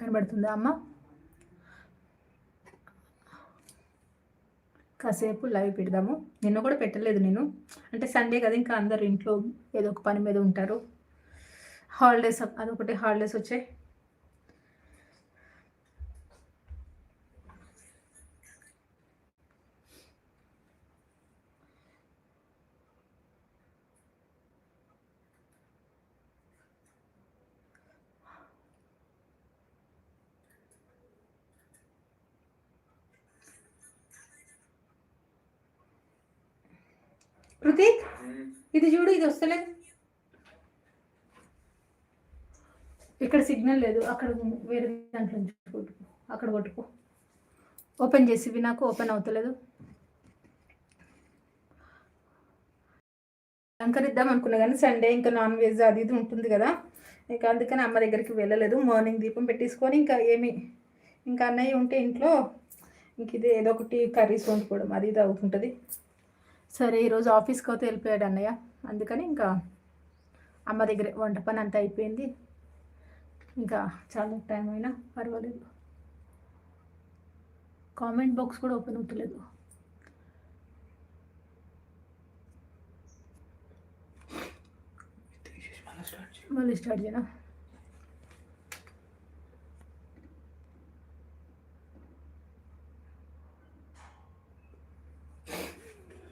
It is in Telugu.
కనబడుతుందా అమ్మ? కాసేపు లైవ్ పెడదాము. నిన్న కూడా పెట్టలేదు నేను. అంటే సండే కదా ఇంకా అందరు ఇంట్లో ఏదో ఒక పని మీద ఉంటారు. హాలిడేస్ అదొకటి హాలిడేస్ వచ్చాయి ప్రతీక్ ఇది చూడు ఇది వస్తలేదు ఇక్కడ సిగ్నల్ లేదు అక్కడ వేరే దాంట్లో కొట్టుకో అక్కడ కొట్టుకో. ఓపెన్ చేసివి నాకు ఓపెన్ అవుతలేదు. అలంకరిద్దాం అనుకున్నా కానీ సండే ఇంకా నాన్ వెజ్ అది ఇది ఉంటుంది కదా. ఇంకా అందుకని అమ్మ దగ్గరికి వెళ్ళలేదు. మార్నింగ్ దీపం పెట్టేసుకొని ఇంకా ఏమి ఇంకా అన్నయ్య ఉంటే ఇంట్లో ఇంక ఇది ఏదో ఒకటి కర్రీస్ వండుకోవడం అది ఇది అవుతుంటుంది. సరే ఈరోజు ఆఫీస్కి అయితే వెళ్ళిపోయాడు అన్నయ్య. అందుకని ఇంకా అమ్మ దగ్గర వంట పని అంతా అయిపోయింది. ఇంకా చాలా టైం అయినా పర్వాలేదు. కామెంట్ బాక్స్ కూడా ఓపెన్ అవుతలేదు. మళ్ళీ స్టార్ట్ చేయనా?